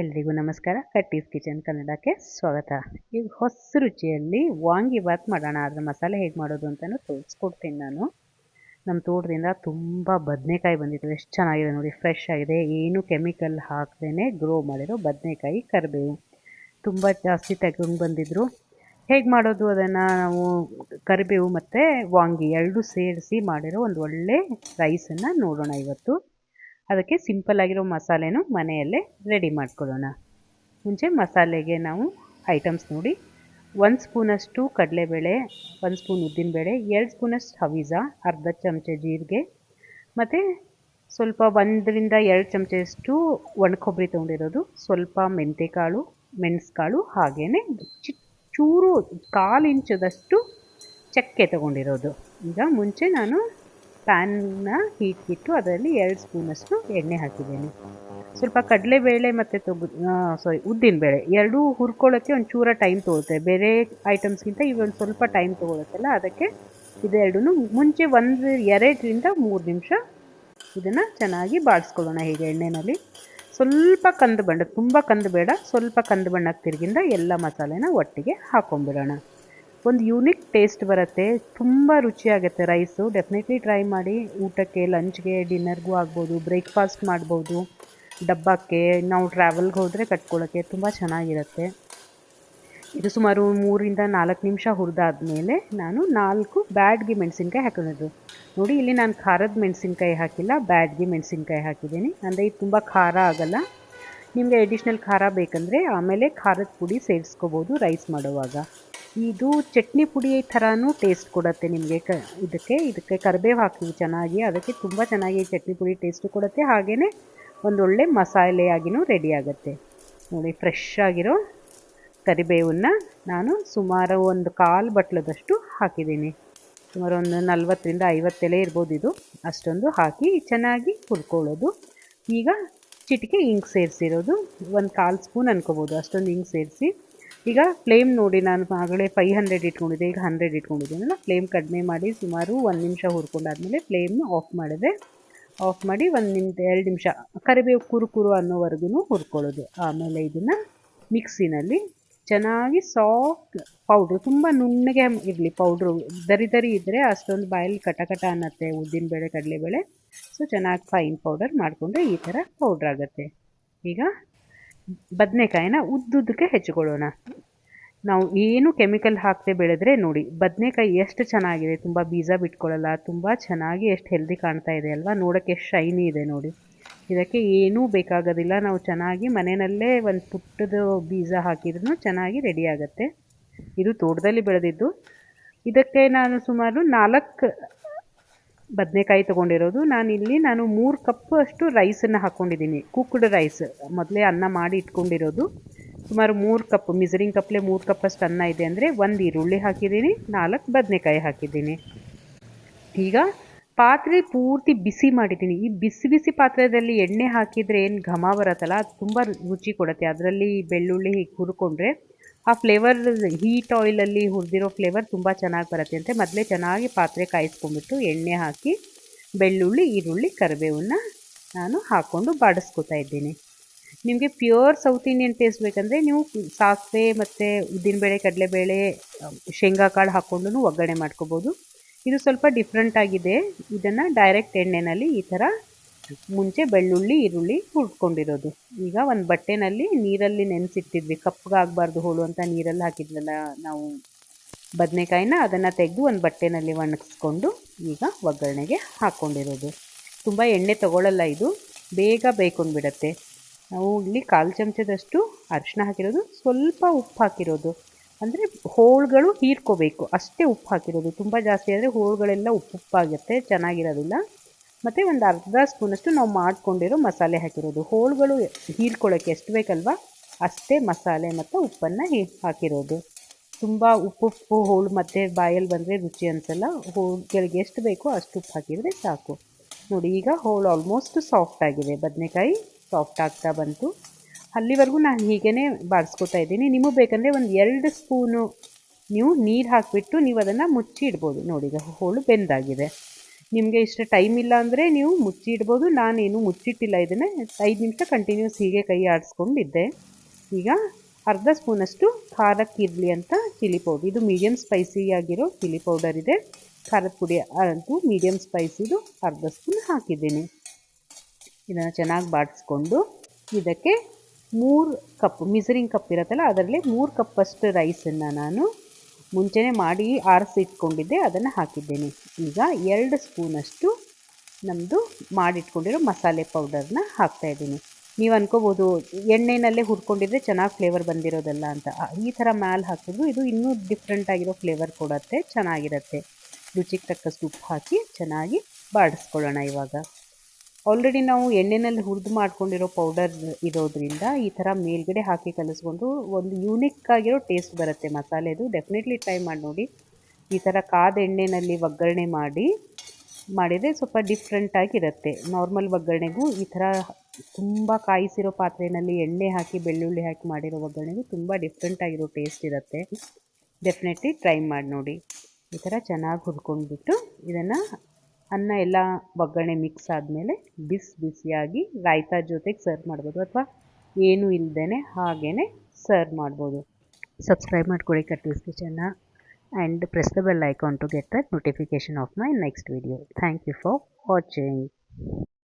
ಎಲ್ರಿಗೂ ನಮಸ್ಕಾರ. ಕಟ್ಟೀಸ್ ಕಿಚನ್ ಕನ್ನಡಕ್ಕೆ ಸ್ವಾಗತ. ಈಗ ಹೊಸ ರುಚಿಯಲ್ಲಿ ವಾಂಗಿ ಬಾತ್ ಮಾಡೋಣ, ಅದರ ಮಸಾಲೆ ಹೇಗೆ ಮಾಡೋದು ಅಂತಲೂ ತೋರಿಸ್ಕೊಡ್ತೀನಿ ನಾನು. ನಮ್ಮ ತೋಟದಿಂದ ತುಂಬ ಬದನೆಕಾಯಿ ಬಂದಿತ್ತು, ಎಷ್ಟು ಚೆನ್ನಾಗಿದೆ ನೋಡಿ ಫ್ರೆಶ್ ಆಗಿದೆ. ಏನು ಕೆಮಿಕಲ್ ಹಾಕದೇ ಗ್ರೋ ಮಾಡಿರೋ ಬದನೆಕಾಯಿ ಕರಿಬೇವು. ತುಂಬ ಜಾಸ್ತಿ ತಗೊಂಡು ಬಂದಿದ್ದರು ಹೇಗೆ ಮಾಡೋದು ಅದನ್ನು ನಾವು ಕರಿಬೇವು ಮತ್ತು ವಾಂಗಿ ಎರಡು ಸೇರಿಸಿ ಮಾಡಿರೋ ಒಂದು ಒಳ್ಳೆ ರೈಸನ್ನು ನೋಡೋಣ ಇವತ್ತು. ಅದಕ್ಕೆ ಸಿಂಪಲ್ ಆಗಿರೋ ಮಸಾಲೆನೂ ಮನೆಯಲ್ಲೇ ರೆಡಿ ಮಾಡ್ಕೊಳ್ಳೋಣ. ಮುಂಚೆ ಮಸಾಲೆಗೆ ನಾವು ಐಟಮ್ಸ್ ನೋಡಿ. ಒಂದು ಸ್ಪೂನಷ್ಟು ಕಡಲೆಬೇಳೆ, ಒಂದು ಸ್ಪೂನ್ ಉದ್ದಿನಬೇಳೆ, ಎರಡು ಸ್ಪೂನಷ್ಟು ಹವೀಜ, ಅರ್ಧ ಚಮಚ ಜೀರಿಗೆ ಮತ್ತು ಸ್ವಲ್ಪ ಒಂದರಿಂದ ಎರಡು ಚಮಚಷ್ಟು ಒಣಕೊಬ್ಬರಿ ತೊಗೊಂಡಿರೋದು. ಸ್ವಲ್ಪ ಮೆಂತೆಕಾಳು, ಮೆಣಸುಕಾಳು ಹಾಗೆಯೇ ಚಿಕ್ಕ ಚೂರು ಕಾಲು ಇಂಚದಷ್ಟು ಚಕ್ಕೆ ತೊಗೊಂಡಿರೋದು. ಈಗ ಮುಂಚೆ ನಾನು ಪ್ಯಾನ್ನ ಹೀಟ್ಗಿಟ್ಟು ಅದರಲ್ಲಿ ಎರಡು ಸ್ಪೂನಷ್ಟು ಎಣ್ಣೆ ಹಾಕಿದ್ದೀನಿ. ಸ್ವಲ್ಪ ಕಡಲೆಬೇಳೆ ಮತ್ತು ತೊಗು ಸಾರಿ ಉದ್ದಿನ ಬೇಳೆ ಎರಡೂ ಹುರ್ಕೊಳ್ಳೋಕ್ಕೆ ಒಂದು ಚೂರ ಟೈಮ್ ತೊಗೊಳುತ್ತೆ ಬೇರೆ ಐಟಮ್ಸ್ಗಿಂತ ಇವೊಂದು ಸ್ವಲ್ಪ ಟೈಮ್ ತೊಗೊಳುತ್ತಲ್ಲ, ಅದಕ್ಕೆ ಇದೆರಡೂ ಮುಂಚೆ ಒಂದು ಎರಡರಿಂದ ಮೂರು ನಿಮಿಷ ಇದನ್ನು ಚೆನ್ನಾಗಿ ಬಾಡಿಸ್ಕೊಳ್ಳೋಣ ಹೀಗೆ ಎಣ್ಣೆಯಲ್ಲಿ ಸ್ವಲ್ಪ ಕಂದು ಬಣ್ಣ, ತುಂಬ ಕಂದು ಬೇಡ, ಸ್ವಲ್ಪ ಕಂದು ಬಣ್ಣಕ್ಕೆ ತಿರುಗಿಂದ ಎಲ್ಲ ಮಸಾಲೆನ ಒಟ್ಟಿಗೆ ಹಾಕೊಂಡ್ಬಿಡೋಣ. ಒಂದು ಯೂನಿಕ್ ಟೇಸ್ಟ್ ಬರುತ್ತೆ. ತುಂಬ ರುಚಿಯಾಗುತ್ತೆ ರೈಸು ಡೆಫಿನೆಟ್ಲಿ ಟ್ರೈ ಮಾಡಿ ಊಟಕ್ಕೆ ಲಂಚ್ಗೆ ಡಿನ್ನರ್ಗೂ ಆಗ್ಬೋದು ಬ್ರೇಕ್ಫಾಸ್ಟ್ ಮಾಡ್ಬೋದು, ಡಬ್ಬಕ್ಕೆ. ನಾವು ಟ್ರಾವೆಲ್ಗೆ ಹೋದರೆ ಕಟ್ಕೊಳ್ಳೋಕ್ಕೆ ತುಂಬ ಚೆನ್ನಾಗಿರುತ್ತೆ. ಇದು ಸುಮಾರು ಮೂರಿಂದ ನಾಲ್ಕು ನಿಮಿಷ ಹುರಿದಾದ್ಮೇಲೆ ನಾನು ನಾಲ್ಕು ಬ್ಯಾಡ್ಗೆ ಮೆಣಸಿನ್ಕಾಯಿ ಹಾಕೊಂಡಿದ್ದು ನೋಡಿ, ಇಲ್ಲಿ ನಾನು ಖಾರದ ಮೆಣಸಿನ್ಕಾಯಿ ಹಾಕಿಲ್ಲ, ಬ್ಯಾಡ್ಗೆ ಮೆಣಸಿನ್ಕಾಯಿ ಹಾಕಿದ್ದೀನಿ. ಅಂದರೆ ಇದು ತುಂಬ ಖಾರ ಆಗಲ್ಲ. ನಿಮಗೆ ಎಡಿಷ್ನಲ್ ಖಾರ ಬೇಕಂದರೆ ಆಮೇಲೆ ಖಾರದ ಪುಡಿ ಸೇರಿಸ್ಕೋಬೋದು ರೈಸ್ ಮಾಡುವಾಗ. ಇದು ಚಟ್ನಿ ಪುಡಿ ಥರನೂ ಟೇಸ್ಟ್ ಕೊಡುತ್ತೆ ನಿಮಗೆ ಕ, ಇದಕ್ಕೆ ಇದಕ್ಕೆ ಕರಿಬೇವು ಹಾಕಿ ಚೆನ್ನಾಗಿ, ಅದಕ್ಕೆ ತುಂಬ ಚೆನ್ನಾಗಿ ಚಟ್ನಿ ಪುಡಿ ಟೇಸ್ಟು ಕೊಡುತ್ತೆ. ಹಾಗೆಯೇ ಒಂದೊಳ್ಳೆ ಮಸಾಲೆಯಾಗಿಯೂ ರೆಡಿ ಆಗುತ್ತೆ. ನೋಡಿ ಫ್ರೆಶ್ ಆಗಿರೋ ಕರಿಬೇವನ್ನು ನಾನು ಸುಮಾರು ಒಂದು ಕಾಲು ಬಟ್ಲದಷ್ಟು ಹಾಕಿದ್ದೀನಿ. ಸುಮಾರು ಒಂದು ನಲ್ವತ್ತರಿಂದ ಐವತ್ತೆಲೆ ಇರ್ಬೋದು ಇದು. ಅಷ್ಟೊಂದು ಹಾಕಿ ಚೆನ್ನಾಗಿ ಹುರ್ಕೊಳ್ಳೋದು. ಈಗ ಚಿಟಿಕೆ ಇಂಕ್ ಸೇರಿಸಿರೋದು. ಒಂದು ಕಾಲು ಸ್ಪೂನ್ ಅನ್ಕೋಬೋದು, ಅಷ್ಟೊಂದು ಇಂಕ್ ಸೇರಿಸಿ. ಈಗ ಫ್ಲೇಮ್ ನೋಡಿ ನಾನು ಆಗಲೇ ಫೈವ್ ಹಂಡ್ರೆಡ್ ಇಟ್ಕೊಂಡಿದ್ದೆ, ಈಗ ಹಂಡ್ರೆಡ್ ಇಟ್ಕೊಂಡಿದ್ದೀನಲ್ಲ ಫ್ಲೇಮ್ ಕಡಿಮೆ ಮಾಡಿ ಸುಮಾರು ಒಂದು ನಿಮಿಷ ಹುರ್ಕೊಂಡಾದ್ಮೇಲೆ ಫ್ಲೇಮ್ನ ಆಫ್ ಮಾಡಿದೆ. ಆಫ್ ಮಾಡಿ ಒಂದು ನಿಮಿಷ, ಎರಡು ನಿಮಿಷ, ಕರಿಬೇವು ಕುರು ಕುರು ಅನ್ನೋವರೆಗೂ ಹುರ್ಕೊಳ್ಳೋದು. ಆಮೇಲೆ ಇದನ್ನು ಮಿಕ್ಸಿನಲ್ಲಿ ಚೆನ್ನಾಗಿ ಸಾಫ್ಟ್ ಪೌಡ್ರು ತುಂಬ ನುಣ್ಣಗೆ ಇರಲಿ ಪೌಡ್ರು ದರಿ ದರಿ ಇದ್ದರೆ ಅಷ್ಟೊಂದು ಬಾಯಲ್ಲಿ ಕಟ ಕಟ ಅನ್ನತ್ತೆ ಉದ್ದಿನಬೇಳೆ ಕಡಲೆಬೇಳೆ ಸೊ ಚೆನ್ನಾಗಿ ಫೈನ್ ಪೌಡರ್ ಮಾಡಿಕೊಂಡ್ರೆ ಈ ಥರ ಪೌಡ್ರ್ ಆಗುತ್ತೆ. ಈಗ ಬದನೆಕಾಯಿನ ಉದ್ದುದ್ದಕ್ಕೆ ಹೆಚ್ಚಿಕೊಳ್ಳೋಣ ನಾವು ಏನು ಕೆಮಿಕಲ್ ಹಾಕದೆ ಬೆಳೆದ್ರೆ ನೋಡಿ, ಬದನೆಕಾಯಿ ಎಷ್ಟು ಚೆನ್ನಾಗಿದೆ, ತುಂಬ ಬೀಜ ಬಿಟ್ಕೊಳ್ಳಲ್ಲ, ತುಂಬ ಚೆನ್ನಾಗಿ ಎಷ್ಟು ಹೆಲ್ದಿ ಕಾಣ್ತಾ ಇದೆ ಅಲ್ವಾ, ನೋಡೋಕ್ಕೆ ಎಷ್ಟು ಶೈನಿ ಇದೆ ನೋಡಿ. ಇದಕ್ಕೆ ಏನೂ ಬೇಕಾಗೋದಿಲ್ಲ, ನಾವು ಚೆನ್ನಾಗಿ ಮನೆಯಲ್ಲೇ ಒಂದು ಪುಟ್ಟದ ಬೀಜ ಹಾಕಿದ್ರೂ ಚೆನ್ನಾಗಿ ರೆಡಿ ಆಗುತ್ತೆ. ಇದು ತೋಟದಲ್ಲಿ ಬೆಳೆದಿದ್ದು. ಇದಕ್ಕೆ ನಾನು ಸುಮಾರು ನಾಲ್ಕು ಬದನೆಕಾಯಿ ತೊಗೊಂಡಿರೋದು. ಇಲ್ಲಿ ನಾನು ಮೂರು ಕಪ್ ಅಷ್ಟು ರೈಸನ್ನು ಹಾಕ್ಕೊಂಡಿದ್ದೀನಿ ಕುಕ್ಡ್ ರೈಸ್ ಮೊದಲೇ ಅನ್ನ ಮಾಡಿ ಇಟ್ಕೊಂಡಿರೋದು. ಸುಮಾರು ಮೂರು ಕಪ್ ಮಿಸರಿಂಗ್ ಕಪ್ಲೆ ಮೂರು ಕಪ್ ಅಷ್ಟು ಅನ್ನ ಇದೆ ಅಂದರೆ ಒಂದು ಈರುಳ್ಳಿ ಹಾಕಿದ್ದೀನಿ, ನಾಲ್ಕು ಬದನೆಕಾಯಿ ಹಾಕಿದ್ದೀನಿ. ಈಗ ಪಾತ್ರೆ ಪೂರ್ತಿ ಬಿಸಿ ಮಾಡಿದ್ದೀನಿ. ಈ ಬಿಸಿ ಬಿಸಿ ಪಾತ್ರೆಯಲ್ಲಿ ಎಣ್ಣೆ ಹಾಕಿದರೆ ಏನು ಘಮ ಬರುತ್ತಲ್ಲ, ಅದು ತುಂಬ ರುಚಿ ಕೊಡುತ್ತೆ. ಅದರಲ್ಲಿ ಬೆಳ್ಳುಳ್ಳಿ ಹೀಗೆ ಹುರ್ಕೊಂಡ್ರೆ ಆ ಫ್ಲೇವರ್ ಹೀಟ್ ಆಯಿಲಲ್ಲಿ ಹುರಿದಿರೋ ಫ್ಲೇವರ್ ತುಂಬ ಚೆನ್ನಾಗಿ ಬರುತ್ತೆ ಅಂತ ಮೊದಲೇ ಚೆನ್ನಾಗಿ ಪಾತ್ರೆ ಕಾಯಿಸ್ಕೊಂಡ್ಬಿಟ್ಟು ಎಣ್ಣೆ ಹಾಕಿ, ಬೆಳ್ಳುಳ್ಳಿ, ಈರುಳ್ಳಿ, ಕರಿಬೇವನ್ನ ನಾನು ಹಾಕ್ಕೊಂಡು ಬಾಡಿಸ್ಕೊತಾ ಇದ್ದೀನಿ. ನಿಮಗೆ ಪ್ಯೂರ್ ಸೌತ್ ಇಂಡಿಯನ್ ಟೇಸ್ಟ್ ಬೇಕಂದರೆ ನೀವು ಸಾಸಿವೆ ಮತ್ತು ಉದ್ದಿನಬೇಳೆ, ಕಡಲೆಬೇಳೆ, ಶೇಂಗಾ ಕಾಳು ಹಾಕ್ಕೊಂಡು ಒಗ್ಗರಣೆ ಮಾಡ್ಕೋಬೋದು. ಇದು ಸ್ವಲ್ಪ ಡಿಫ್ರೆಂಟ್ ಆಗಿದೆ. ಇದನ್ನು ಡೈರೆಕ್ಟ್ ಎಣ್ಣೆಯಲ್ಲಿ ಈ ಥರ ಮುಂಚೆ ಬೆಳ್ಳುಳ್ಳಿ, ಈರುಳ್ಳಿ ಹುರ್ಕೊಂಡಿರೋದು. ಈಗ ಒಂದು ಬಟ್ಟೆನಲ್ಲಿ ನೀರಲ್ಲಿ ನೆನೆಸಿಟ್ಟಿದ್ವಿ. ಕಪ್ಪಗಾಗಬಾರ್ದು ಹೋಳು ಅಂತ ನೀರಲ್ಲಿ ಹಾಕಿದ್ವಲ್ಲ ನಾವು ಬದನೆಕಾಯಿನ, ಅದನ್ನು ತೆಗೆದು ಒಂದು ಬಟ್ಟೆನಲ್ಲಿ ಒಣಗಿಸ್ಕೊಂಡು ಈಗ ಒಗ್ಗರಣೆಗೆ ಹಾಕ್ಕೊಂಡಿರೋದು ತುಂಬ ಎಣ್ಣೆ ತಗೊಳ್ಳಲ್ಲ ಇದು. ಬೇಗ ಬೇಯ್ಕೊಂಡ್ಬಿಡತ್ತೆ ನಾವು ಇಲ್ಲಿ ಕಾಲು ಚಮಚದಷ್ಟು ಅರಿಶಿನ ಹಾಕಿರೋದು. ಸ್ವಲ್ಪ ಉಪ್ಪು ಹಾಕಿರೋದು. ಅಂದರೆ ಹೋಳುಗಳು ಹೀರ್ಕೋಬೇಕು. ಅಷ್ಟೇ ಉಪ್ಪು ಹಾಕಿರೋದು. ತುಂಬ ಜಾಸ್ತಿ ಆದರೆ ಹೋಳುಗಳೆಲ್ಲ ಉಪ್ಪು ಉಪ್ಪಾಗುತ್ತೆ ಚೆನ್ನಾಗಿರೋದಿಲ್ಲ. ಮತ್ತು ಒಂದು ಅರ್ಧ ಸ್ಪೂನಷ್ಟು ನಾವು ಮಾಡಿಕೊಂಡಿರೋ ಮಸಾಲೆ ಹಾಕಿರೋದು. ಹೋಳುಗಳು ಹೀರ್ಕೊಳ್ಳೋಕ್ಕೆ ಎಷ್ಟು ಬೇಕಲ್ವ? ಅಷ್ಟೇ ಮಸಾಲೆ ಮತ್ತು ಉಪ್ಪನ್ನು ಹಾಕಿರೋದು. ತುಂಬ ಉಪ್ಪು ಉಪ್ಪು, ಹೋಳು ಮತ್ತು ಬಾಯಲ್ಲಿ ಬಂದರೆ ರುಚಿ ಅನಿಸಲ್ಲ. ಹೋಳಿಗೆ ಎಷ್ಟು ಬೇಕೋ ಅಷ್ಟು ಉಪ್ಪು ಹಾಕಿದರೆ ಸಾಕು. ನೋಡಿ, ಈಗ ಹೋಳು ಆಲ್ಮೋಸ್ಟ್ ಸಾಫ್ಟ್ ಆಗಿದೆ. ಬದನೆಕಾಯಿ ಸಾಫ್ಟ್ ಆಗ್ತಾ ಬಂತು. ಅಲ್ಲಿವರೆಗೂ ನಾನು ಹೀಗೇ ಬಾಡಿಸ್ಕೊತಾ ಇದ್ದೀನಿ. ನಿಮಗೆ ಬೇಕಂದರೆ ಒಂದು ಎರಡು ಸ್ಪೂನು ನೀವು ನೀರು ಹಾಕಿಬಿಟ್ಟು ನೀವು ಅದನ್ನು ಮುಚ್ಚಿ ಇಡ್ಬೋದು ನೋಡಿ, ಈಗ ಹೋಳು ಬೆಂದಾಗಿದೆ. ನಿಮಗೆ ಇಷ್ಟು ಟೈಮ್ ಇಲ್ಲ ಅಂದರೆ ನೀವು ಮುಚ್ಚಿಡ್ಬೋದು ನಾನೇನು ಮುಚ್ಚಿಟ್ಟಿಲ್ಲ ಇದನ್ನು. ಐದು ನಿಮಿಷ ಕಂಟಿನ್ಯೂಸ್ ಹೀಗೆ ಕೈ ಆಡಿಸ್ಕೊಂಡಿದ್ದೆ. ಈಗ ಅರ್ಧ ಸ್ಪೂನಷ್ಟು ಖಾರಕ್ಕೆ ಇರಲಿ ಅಂತ ಚಿಲ್ಲಿ ಪೌಡರ್ ಇದು ಮೀಡಿಯಮ್ ಸ್ಪೈಸಿ ಆಗಿರೋ ಚಿಲ್ಲಿ ಪೌಡರ್ ಇದೆ. ಖಾರದ ಪುಡಿ ಅಂತೂ ಮೀಡಿಯಮ್ ಸ್ಪೈಸಿದು ಅರ್ಧ ಸ್ಪೂನ್ ಹಾಕಿದ್ದೀನಿ. ಇದನ್ನು ಚೆನ್ನಾಗಿ ಬಾಡಿಸ್ಕೊಂಡು ಇದಕ್ಕೆ ಮೂರು ಕಪ್ ಮಿಸರಿಂಗ್ ಕಪ್ ಇರುತ್ತಲ್ಲ, ಅದರಲ್ಲಿ ಮೂರು ಕಪ್ಪಷ್ಟು ರೈಸನ್ನು ನಾನು ಮುಂಚೆನೇ ಮಾಡಿ ಆರಿಸಿಟ್ಕೊಂಡಿದ್ದೆ ಅದನ್ನು ಹಾಕಿದ್ದೇನೆ. ಈಗ ಎರಡು ಸ್ಪೂನಷ್ಟು ನಮ್ಮದು ಮಾಡಿಟ್ಕೊಂಡಿರೋ ಮಸಾಲೆ ಪೌಡರ್ನ ಹಾಕ್ತಾಯಿದ್ದೀನಿ ನೀವು ಅನ್ಕೋಬೋದು, ಎಣ್ಣೆನಲ್ಲೇ ಹುರ್ಕೊಂಡಿದ್ರೆ ಚೆನ್ನಾಗಿ ಫ್ಲೇವರ್ ಬಂದಿರೋದಲ್ಲ ಅಂತ. ಈ ಥರ ಮ್ಯಾಲೆ ಹಾಕಿದ್ರು ಇದು ಇನ್ನೂ ಡಿಫ್ರೆಂಟ್ ಆಗಿರೋ ಫ್ಲೇವರ್ ಕೊಡುತ್ತೆ, ಚೆನ್ನಾಗಿರುತ್ತೆ. ರುಚಿಗೆ ತಕ್ಕಷ್ಟು ಉಪ್ಪು ಹಾಕಿ ಚೆನ್ನಾಗಿ ಬಾಡಿಸ್ಕೊಳ್ಳೋಣ ಇವಾಗ. ಆಲ್ರೆಡಿ ನಾವು ಎಣ್ಣೆನಲ್ಲಿ ಹುರಿದು ಮಾಡ್ಕೊಂಡಿರೋ ಪೌಡರ್ ಇರೋದ್ರಿಂದ ಈ ಥರ ಮೇಲ್ಗಡೆ ಹಾಕಿ ಕಲಿಸ್ಕೊಂಡು ಒಂದು ಯೂನಿಕ್ ಆಗಿರೋ ಟೇಸ್ಟ್ ಬರುತ್ತೆ ಮಸಾಲೆದು. ಡೆಫಿನೆಟ್ಲಿ ಟ್ರೈ ಮಾಡಿ ನೋಡಿ. ಈ ಥರ ಕಾದ ಎಣ್ಣೆಯಲ್ಲಿ ಒಗ್ಗರಣೆ ಮಾಡಿ, ಮಾಡಿದರೆ ಸ್ವಲ್ಪ ಡಿಫ್ರೆಂಟಾಗಿರುತ್ತೆ ನಾರ್ಮಲ್ ಒಗ್ಗರಣೆಗೂ ಈ ಥರ ತುಂಬ ಕಾಯಿಸಿರೋ ಪಾತ್ರೆಯಲ್ಲಿ ಎಣ್ಣೆ ಹಾಕಿ, ಬೆಳ್ಳುಳ್ಳಿ ಹಾಕಿ ಮಾಡಿರೋ ಒಗ್ಗರಣೆಗೂ ತುಂಬ ಡಿಫ್ರೆಂಟಾಗಿರೋ ಟೇಸ್ಟ್ ಇರುತ್ತೆ. ಡೆಫಿನೆಟ್ಲಿ ಟ್ರೈ ಮಾಡಿ ನೋಡಿ. ಈ ಥರ ಚೆನ್ನಾಗಿ ಹುರ್ಕೊಂಡ್ಬಿಟ್ಟು ಇದನ್ನು ಅನ್ನ ಎಲ್ಲ ಒಗ್ಗರಣೆ ಮಿಕ್ಸ್ ಆದಮೇಲೆ ಬಿಸಿ ಬಿಸಿಯಾಗಿ ರಾಯ್ತಾ ಜೊತೆಗೆ ಸರ್ವ್ ಮಾಡ್ಬೋದು ಅಥವಾ ಏನೂ ಇಲ್ಲದೇ ಹಾಗೇ ಸರ್ವ್ ಮಾಡ್ಬೋದು. ಸಬ್ಸ್ಕ್ರೈಬ್ ಮಾಡ್ಕೊಳ್ಳಿ ಕಟ್ಟೀಸ್ ಕಿಚನ್ನ and press the bell icon to get the notification of my next video thank you for watching